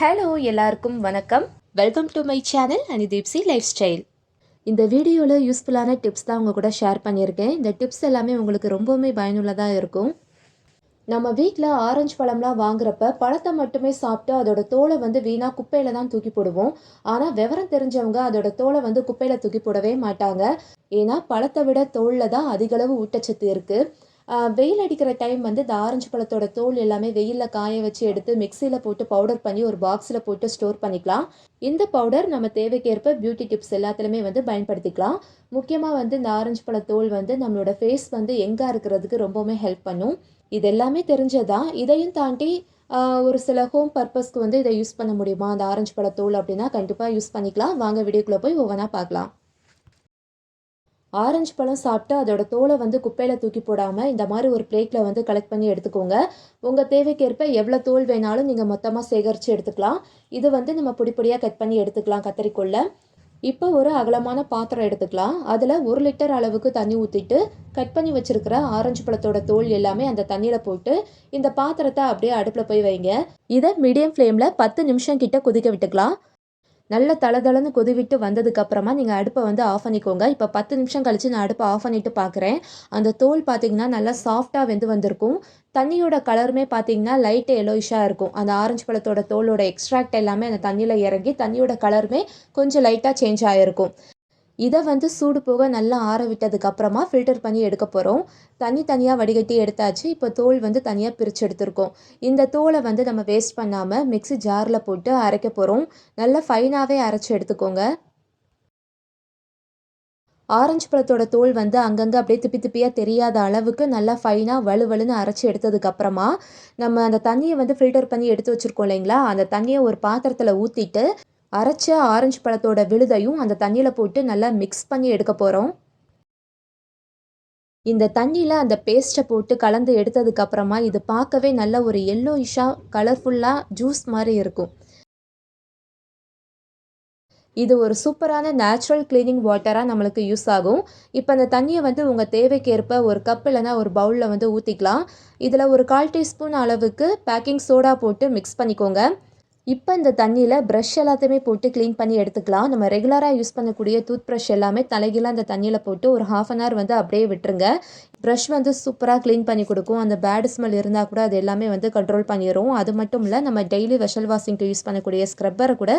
Hello எல்லாருக்கும் வணக்கம். Welcome to my channel அனிதீப்சி லைஃப் ஸ்டைல் இந்த வீடியோவில் யூஸ்ஃபுல்லான டிப்ஸ் தான் உங்கள் கூட ஷேர் பண்ணியிருக்கேன். இந்த டிப்ஸ் எல்லாமே உங்களுக்கு ரொம்பவுமே பயனுள்ளதாக இருக்கும். நம்ம வீட்டில் ஆரஞ்சு பழம்லாம் வாங்குறப்ப பழத்தை மட்டுமே சாப்பிட்டு அதோட தோலை வந்து வீணாக குப்பையில் தான் தூக்கி போடுவோம். ஆனால் விவரம் தெரிஞ்சவங்க அதோட தோலை வந்து குப்பையில் தூக்கி போடவே மாட்டாங்க. ஏன்னா பழத்தை விட தோலில் தான் அதிகளவு ஊட்டச்சத்து இருக்குது வெயில் அடிக்கிற டைம் வந்து இந்த ஆரஞ்சு பழத்தோட தோல் எல்லாமே வெயிலில் காய வச்சு எடுத்து மிக்சியில் போட்டு பவுடர் பண்ணி ஒரு பாக்ஸில் போட்டு ஸ்டோர் பண்ணிக்கலாம். இந்த பவுடர் நம்ம தேவைக்கேற்ப பியூட்டி டிப்ஸ் எல்லாத்துலேயுமே வந்து பயன்படுத்திக்கலாம். முக்கியமாக வந்து இந்த ஆரஞ்சு பழ தோல் வந்து நம்மளோட ஃபேஸ் வந்து எங்கே இருக்கிறதுக்கு ரொம்பவுமே ஹெல்ப் பண்ணும். இது எல்லாமே தெரிஞ்சதான் இதையும் தாண்டி ஒரு சில ஹோம் பர்பஸ்க்கு வந்து இதை யூஸ் பண்ண முடியுமா? அந்த ஆரஞ்சு பழ தோல் அப்படின்னா கண்டிப்பாக யூஸ் பண்ணிக்கலாம். வாங்க வீடியோக்குள்ளே போய் ஒவ்வொன்றா பார்க்கலாம். ஆரஞ்சு பழம் சாப்பிட்டு அதோட தோலை வந்து குப்பையில் தூக்கி போடாமல் இந்த மாதிரி ஒரு பிளேட்டில் வந்து கலெக்ட் பண்ணி எடுத்துக்கோங்க. உங்கள் தேவைக்கேற்ப எவ்வளோ தோல் வேணாலும் நீங்கள் மொத்தமாக சேகரித்து எடுத்துக்கலாம். இது வந்து நம்ம பொடிப்பொடியாக கட் பண்ணி எடுத்துக்கலாம் கத்தரிக்கோல்ல. இப்போ ஒரு அகலமான பாத்திரம் எடுத்துக்கலாம். அதில் ஒரு லிட்டர் அளவுக்கு தண்ணி ஊற்றிட்டு கட் பண்ணி வச்சுருக்கிற ஆரஞ்சு பழத்தோட தோல் எல்லாமே அந்த தண்ணியில் போட்டு இந்த பாத்திரத்தை அப்படியே அடுப்பில் போய் வைங்க. இதை மீடியம் ஃப்ளேமில் பத்து நிமிஷம் கிட்ட கொதிக்க விட்டுக்கலாம். நல்ல தளதளன்னு கொதிவிட்டு வந்ததுக்கு அப்புறமா நீங்கள் அடுப்பை வந்து ஆஃப் பண்ணிக்கோங்க. இப்போ பத்து நிமிஷம் கழித்து நான் அடுப்பை ஆஃப் பண்ணிட்டு பார்க்குறேன் அந்த தோல் பார்த்தீங்கன்னா நல்லா சாஃப்டாக வெந்து வந்திருக்கும். தண்ணியோட கலருமே பார்த்தீங்கன்னா லைட் எலோயிஷாக இருக்கும். அந்த ஆரஞ்சு பழத்தோட தோலோட எக்ஸ்ட்ராக்ட் எல்லாமே அந்த தண்ணியில் இறங்கி தண்ணியோட கலருமே கொஞ்சம் லைட்டாக சேஞ்ச் ஆகிருக்கும் இதை வந்து சூடு போக நல்லா ஆற விட்டதுக்கப்புறமா ஃபில்டர் பண்ணி எடுக்க போகிறோம் தண்ணி தனியாக வடிகட்டி எடுத்தாச்சு. இப்போ தோல் வந்து தனியாக பிரித்து எடுத்திருக்கோம். இந்த தோலை வந்து நம்ம வேஸ்ட் பண்ணாமல் மிக்ஸி ஜாரில் போட்டு அரைக்க போகிறோம் நல்லா ஃபைனாகவே அரைச்சி எடுத்துக்கோங்க. ஆரஞ்சு பழத்தோட தோல் வந்து அங்கங்கே அப்படியே திப்பி திப்பியாக தெரியாத அளவுக்கு நல்லா ஃபைனாக வலுவலுன்னு அரைச்சி எடுத்ததுக்கப்புறமா நம்ம அந்த தண்ணியை வந்து ஃபில்டர் பண்ணி எடுத்து வச்சுருக்கோம் இல்லைங்களா? அந்த தண்ணியை ஒரு பாத்திரத்தில் ஊற்றிட்டு அரைச்ச ஆரஞ்சு பழத்தோட விழுதையும் அந்த தண்ணியில் போட்டு நல்லா மிக்ஸ் பண்ணி எடுக்க போகிறோம் இந்த தண்ணியில் அந்த பேஸ்ட்டை போட்டு கலந்து எடுத்ததுக்கப்புறமா இது பார்க்கவே நல்ல ஒரு எல்லோயிஷாக கலர்ஃபுல்லாக ஜூஸ் மாதிரி இருக்கும். இது ஒரு சூப்பரான நேச்சுரல் க்ளீனிங் வாட்டராக நம்மளுக்கு யூஸ் ஆகும். இப்போ அந்த தண்ணியை வந்து உங்கள் தேவைக்கேற்ப ஒரு கப் இல்லைனா ஒரு பவுலில் வந்து ஊற்றிக்கலாம் இதில் ஒரு கால் டீஸ்பூன் அளவுக்கு பேக்கிங் சோடா போட்டு மிக்ஸ் பண்ணிக்கோங்க. இப்போ இந்த தண்ணியில் ப்ரஷ் எல்லாத்தையுமே போட்டு க்ளீன் பண்ணி எடுத்துக்கலாம். நம்ம ரெகுலராக யூஸ் பண்ணக்கூடிய டூத் ப்ரஷ் எல்லாமே தலைகீழாக அந்த தண்ணியில் போட்டு ஒரு ஹாஃப் அன் ஹவர் வந்து அப்படியே விட்டுருங்க. ப்ரஷ் வந்து சூப்பராக க்ளீன் பண்ணி கொடுக்கும். அந்த பேட் ஸ்மெல் இருந்தால் கூட அது எல்லாமே வந்து கண்ட்ரோல் பண்ணிடும் அது மட்டும் இல்லை நம்ம டெய்லி வெஷல் வாஷிங்க்கு யூஸ் பண்ணக்கூடிய ஸ்க்ரப்பரை கூட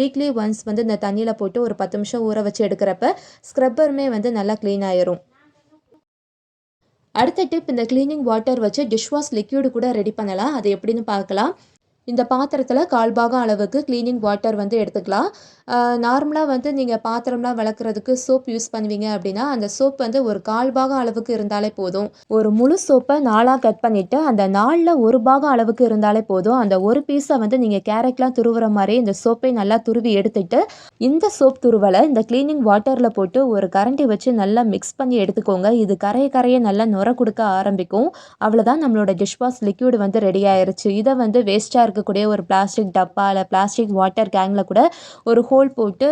வீக்லி ஒன்ஸ் வந்து இந்த தண்ணியில் போட்டு ஒரு பத்து நிமிஷம் ஊற வச்சு எடுக்கிறப்ப ஸ்க்ரப்பருமே வந்து நல்லா க்ளீன் ஆயிரும். அடுத்த டிப் இந்த க்ளீனிங் வாட்டர் வச்சு டிஷ்வாஷ் லிக்யூடு கூட ரெடி பண்ணலாம். அது எப்படின்னு பார்க்கலாம். இந்த பாத்திரத்தில் கால் பாகம் அளவுக்கு க்ளீனிங் வாட்டர் வந்து எடுத்துக்கலாம். நார்மலாக வந்து நீங்கள் பாத்திரம்லாம் விளக்குறதுக்கு சோப் யூஸ் பண்ணுவீங்க அப்படின்னா அந்த சோப் வந்து ஒரு கால் பாகம் அளவுக்கு இருந்தாலே போதும். ஒரு முழு சோப்பை நாலாக கட் பண்ணிவிட்டு அந்த நாலில் ஒரு பாகம் அளவுக்கு இருந்தாலே போதும். அந்த ஒரு பீஸை வந்து நீங்கள் கேரட்லாம் துருவுற மாதிரி இந்த சோப்பை நல்லா துருவி எடுத்துட்டு இந்த சோப் துருவலை இந்த க்ளீனிங் வாட்டரில் போட்டு ஒரு கரண்டி வச்சு நல்லா மிக்ஸ் பண்ணி எடுத்துக்கோங்க. இது கரைய கரையை நல்லா நுர கொடுக்க ஆரம்பிக்கும். அவ்வளோதான் நம்மளோட டிஷ்வாஷ் லிக்யூடு வந்து ரெடி ஆயிடுச்சு இதை வந்து வேஸ்ட்டாக இருக்கக்கூடிய ஒரு பிளாஸ்டிக் டப்பா இல்லை பிளாஸ்டிக் வாட்டர் கேங்கில் கூட ஒரு ஹோல் போட்டு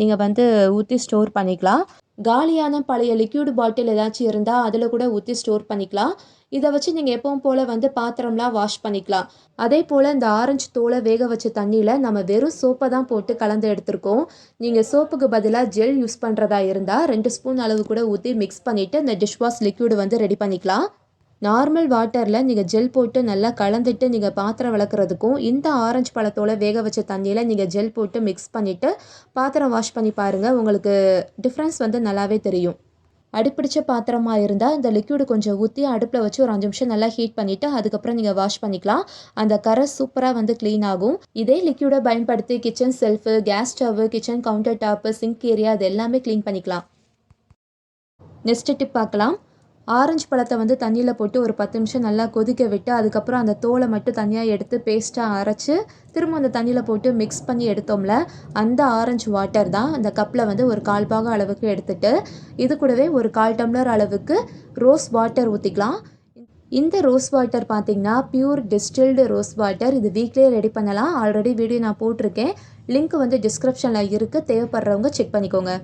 நீங்கள் வந்து ஊற்றி ஸ்டோர் பண்ணிக்கலாம். காலியான பழைய லிக்யூடு பாட்டில் ஏதாச்சும் இருந்தால் அதில் கூட ஊற்றி ஸ்டோர் பண்ணிக்கலாம். இதை வச்சு நீங்கள் எப்பவும் போல் வந்து பாத்திரம்லாம் வாஷ் பண்ணிக்கலாம். அதே போல் இந்த ஆரஞ்சு தோலை வேக வச்ச தண்ணியில் நம்ம வெறும் சோப்பை தான் போட்டு கலந்து எடுத்திருக்கோம். நீங்கள் சோப்புக்கு பதிலாக ஜெல் யூஸ் பண்ணுறதா இருந்தால் ரெண்டு ஸ்பூன் அளவு கூட ஊற்றி மிக்ஸ் பண்ணிவிட்டு இந்த டிஷ்வாஷ் லிக்யூடு வந்து ரெடி பண்ணிக்கலாம். நார்மல் வாட்டரில் நீங்கள் ஜெல் போட்டு நல்லா கலந்துட்டு நீங்கள் பாத்திரம் விளக்குறதுக்கும் இந்த ஆரஞ்சு பழத்தோடு வேக வச்ச தண்ணியில் நீங்கள் ஜெல் போட்டு மிக்ஸ் பண்ணிவிட்டு பாத்திரம் வாஷ் பண்ணி பாருங்கள் உங்களுக்கு டிஃப்ரென்ஸ் வந்து நல்லாவே தெரியும். அடுப்பிடிச்ச பாத்திரமாக இருந்தால் இந்த லிக்யூடு கொஞ்சம் ஊற்றி அடுப்பில் வச்சு ஒரு அஞ்சு நிமிஷம் நல்லா ஹீட் பண்ணிவிட்டு அதுக்கப்புறம் நீங்கள் வாஷ் பண்ணிக்கலாம். அந்த கரை சூப்பராக வந்து க்ளீன் ஆகும். இதே லிக்யூடை பயன்படுத்தி kitchen shelf gas stove kitchen counter top sink area அது எல்லாமே க்ளீன் பண்ணிக்கலாம். நெக்ஸ்ட் டிப் பார்க்கலாம் ஆரஞ்சு பழத்தை வந்து தண்ணியில் போட்டு ஒரு பத்து நிமிஷம் நல்லா கொதிக்க விட்டு அதுக்கப்புறம் அந்த தோலை மட்டும் தனியாக எடுத்து பேஸ்ட்டாக அரைச்சி திரும்ப அந்த தண்ணியில் போட்டு மிக்ஸ் பண்ணி எடுத்தோம்ல அந்த ஆரஞ்சு வாட்டர் தான் அந்த கப்பில் வந்து ஒரு கால் பாகம் அளவுக்கு எடுத்துட்டு இது கூடவே ஒரு கால் டம்ளர் அளவுக்கு ரோஸ் வாட்டர் ஊற்றிக்கலாம் இந்த ரோஸ் வாட்டர் பார்த்தீங்கன்னா பியூர் டிஸ்டில்டு ரோஸ் வாட்டர் இது வீக்லேயே ரெடி பண்ணலாம். ஆல்ரெடி வீடியோ நான் போட்டிருக்கேன். லிங்க் வந்து டிஸ்கிரிப்ஷனில் இருக்குது தேவைப்படுறவங்க செக் பண்ணிக்கோங்க.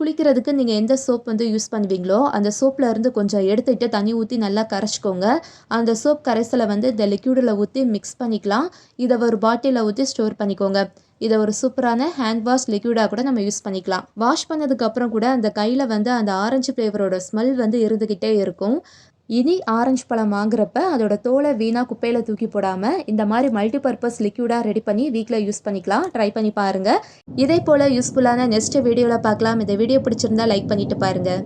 குளிக்கிறதுக்கு நீங்கள் எந்த சோப் வந்து யூஸ் பண்ணுவீங்களோ அந்த சோப்பில் இருந்து கொஞ்சம் எடுத்துக்கிட்டு தண்ணி ஊற்றி நல்லா கரைச்சிக்கோங்க. அந்த சோப் கரைசலை வந்து இந்த லிக்யூடில் ஊற்றி மிக்ஸ் பண்ணிக்கலாம். இதை ஒரு பாட்டிலில் ஊற்றி ஸ்டோர் பண்ணிக்கோங்க. இதை ஒரு சூப்பரான ஹேண்ட் வாஷ் லிக்யூடாக கூட நம்ம யூஸ் பண்ணிக்கலாம். வாஷ் பண்ணதுக்கப்புறம் கூட அந்த கையில் வந்து அந்த ஆரஞ்சு ஃப்ளேவரோட ஸ்மெல் வந்து இருந்துக்கிட்டே இருக்கும். இனி ஆரஞ்சு பழம் வாங்குறப்ப அதோட தோலை வீணாக குப்பையில் தூக்கி போடாமல் இந்த மாதிரி மல்டிபர்பஸ் லிக்யூடாக ரெடி பண்ணி வீட்டில் யூஸ் பண்ணிக்கலாம். ட்ரை பண்ணி பாருங்கள் இதே போல் யூஸ்ஃபுல்லான நெக்ஸ்ட் வீடியோவில் பார்க்கலாம். இந்த வீடியோ பிடிச்சிருந்தா லைக் பண்ணிட்டு பாருங்கள்